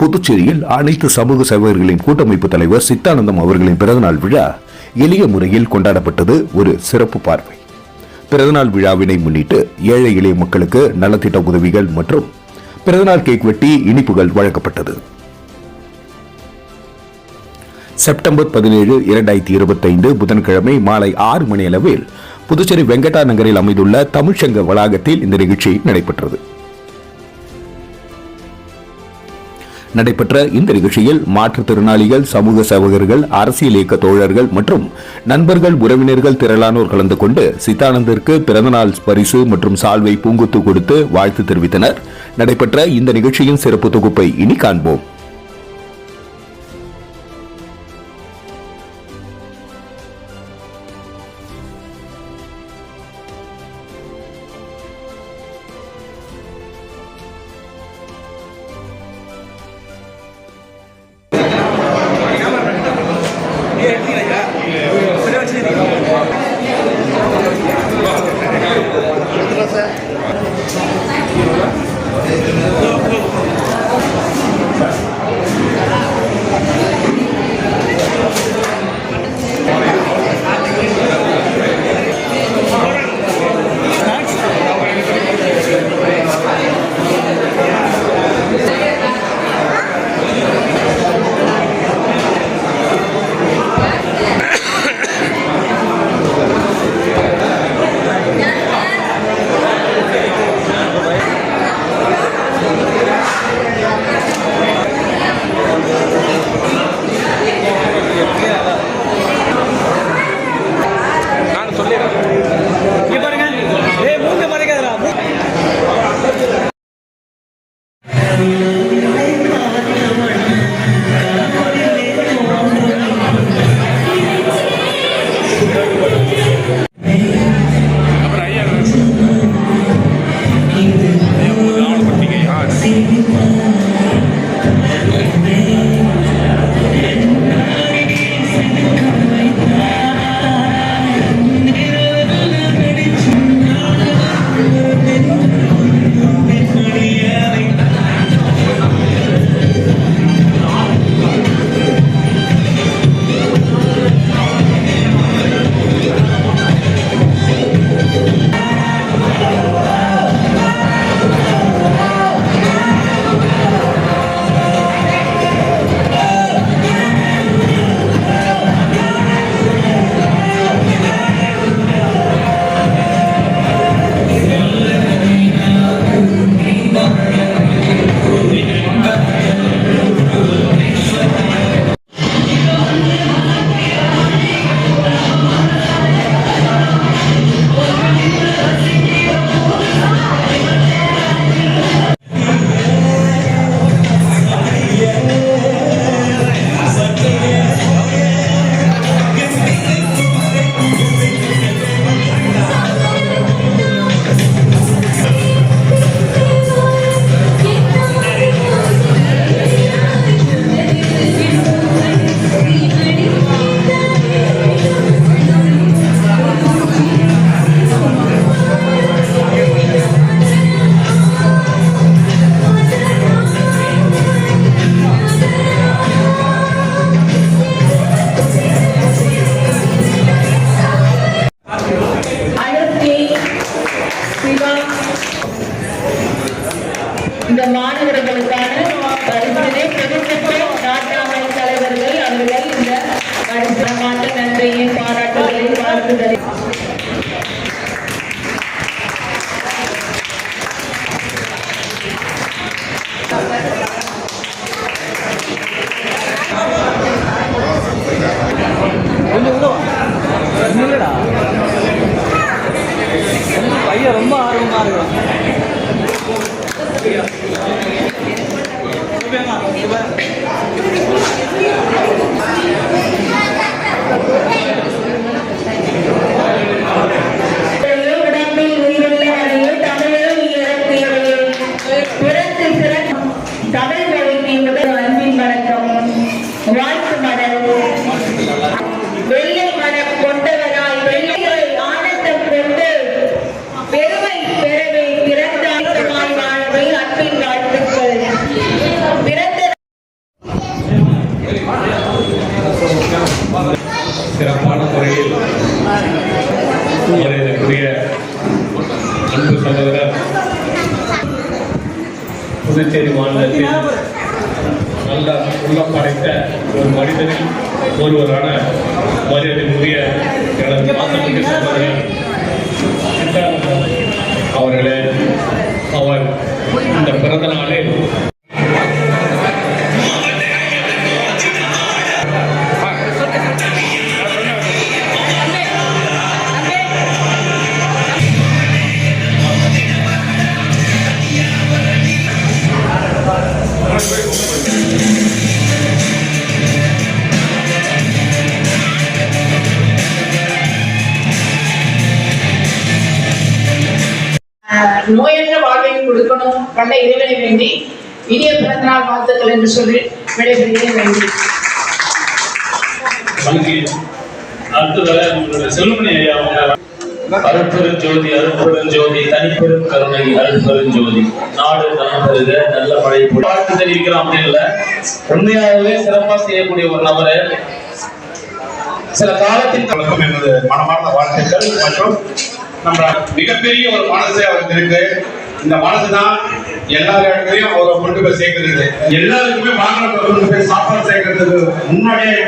புதுச்சேரியில் அனைத்து சமூக சேவகர்களின் கூட்டமைப்பு தலைவர் சித்தானந்தம் அவர்களின் பிறந்தநாள் விழா எளிய முறையில் கொண்டாடப்பட்டது ஒரு சிறப்பு பார்வை. பிறந்தநாள் விழாவினை முன்னிட்டு ஏழை எளிய மக்களுக்கு நலத்திட்ட உதவிகள் மற்றும் பிறந்தநாள் கேக் வெட்டி இனிப்புகள் வழங்கப்பட்டது. செப்டம்பர் பதினேழு இரண்டாயிரத்தி இருபத்தைந்து புதன்கிழமை மாலை ஆறு மணி அளவில் புதுச்சேரி வெங்கடா நகரில் அமைந்துள்ள தமிழ்ச்சங்க வளாகத்தில் இந்த நிகழ்ச்சி நடைபெற்றது. நடைபெற்ற இந்த நிகழ்ச்சியில் மாற்றுத்திறனாளிகள் சமூக சேவகர்கள் அரசியல் இயக்க தோழர்கள் மற்றும் நண்பர்கள் உறவினர்கள் திரளானோர் கலந்து கொண்டு சித்தானந்திற்கு பிறந்தநாள் பரிசு மற்றும் சால்வை பூங்குத்து கொடுத்து வாழ்த்து தெரிவித்தனர். நடைபெற்ற இந்த நிகழ்ச்சியின் சிறப்பு தொகுப்பை இனி காண்போம். Obrigado. பிரமாண்ட நன்றியை பாராட்டுதலை வாழ்த்துதலை சிறப்பான முறையில் வரவேற்கக்கூடிய அன்பு சகோதரர் புதுச்சேரி மாநிலத்தில் நல்ல உள்ளம் படைத்த ஒரு மனிதனில் ஒருவரான மரியாதைக்குரிய எனது மாநிலத்தின் சகோதரர் நோயற்ற வாழ்வையும் கொடுக்கணும். கண்ட இறைவனை வேண்டி இனிய பிறந்தநாள் வாழ்த்துக்கள் என்று சொல்லி விடைபெறுகிறேன். வேண்டி அருட்பெருஞ்சோதி அருட்பெருஞ்சோதி ஜோதி தனிப்பெரும் கருணை அருட்பெருஞ்சோதி நாடு நலம் நல்ல மழை பொழிய. வாழ்த்து தெரிவிக்கிறோம் அப்படின்னு இல்ல. உண்மையாகவே சிறப்பா செய்யக்கூடிய ஒரு நபரை சில காலத்தின் வணக்கம் எனது மனமார்ந்த வாழ்த்துக்கள். மற்றும் நம்ம மிகப்பெரிய ஒரு மனசு அவருக்கு இருக்கு. இந்த மனசு தான் எல்லா இடத்துலயும் அவரை கொண்டு போய் சேர்க்கிறது. எல்லாருக்குமே வாகனத்தை கொண்டு போய் சாப்பாடு சேர்க்கறதுக்கு முன்னாடியே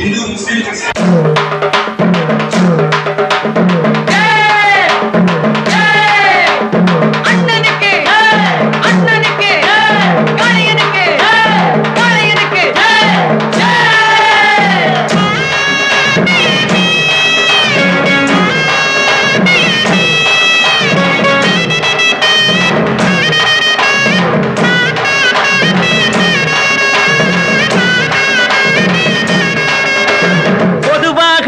இந்து முஸ்லீம்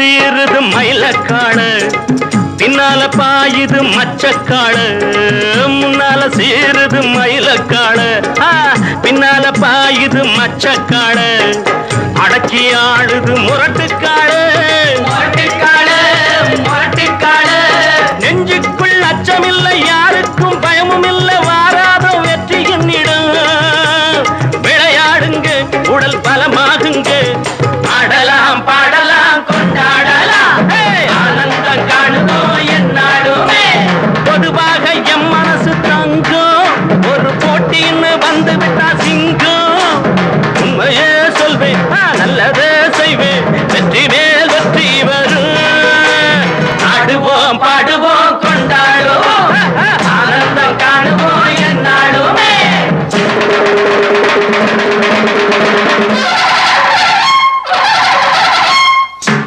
சீருது மயிலக்காடு பின்னால பாயுது மச்சக்காடு முன்னால சீருது மயிலக்காடு. பின்னால பாயுது மச்சக்காடு. அடக்கி ஆடுது முரட்டுக்காடு.